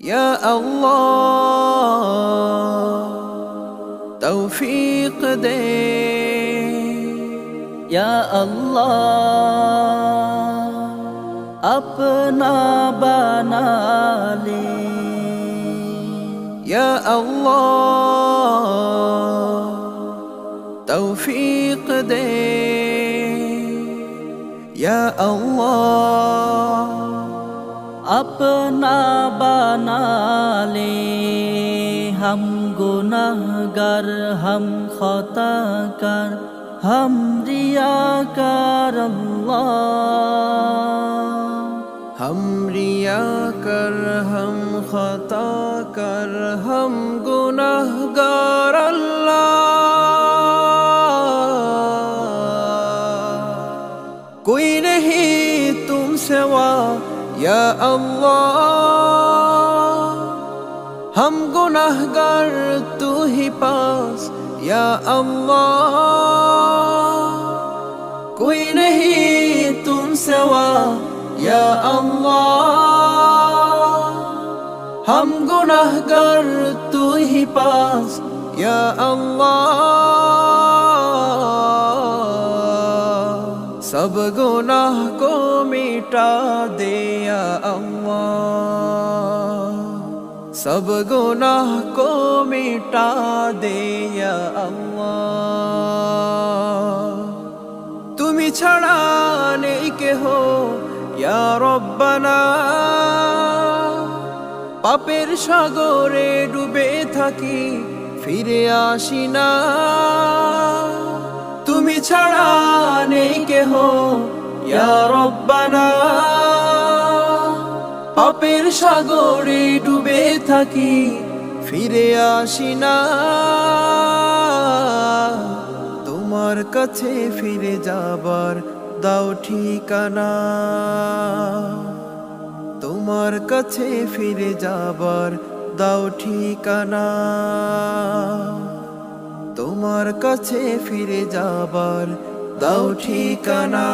يا الله توفيق دے یا اللہ اپنا بنا لے يا الله توفيق دے يا الله अपना बना ले हम गुनाहगार हम खता कर हम रियाकार अल्लाह हम रिया कर हम खता कर हम गुनाहगार अल्लाह कोई नहीं तुम सिवा ইয়া আল্লাহ হাম গুনাহগার তুহি পাস ইয়া আল্লাহ কোই নহি তুম সেওয়া ইয়া আল্লাহ হাম গুনাহগার তুহি পাস ইয়া আল্লাহ सब गुनाह को मिटा दे या अल्लाह सब गुनाह को मिटा दे या अल्लाह তুমি ছাড়া নেই কেহ ইয়া রব্বানা পাপের সাগরে ডুবে থাকি ফিরে আসি না তুমি ছাড়া নেই কেহ রব্বানা। পাপের সাগরে ডুবে থাকি, ফিরে আসি না। তোমার কাছে ফিরে যাবার দাও ঠিকানা। তোমার কাছে ফিরে যাবার দাও ঠিকানা। তোমার কাছে ফিরে যাবার দাও ঠিকানা।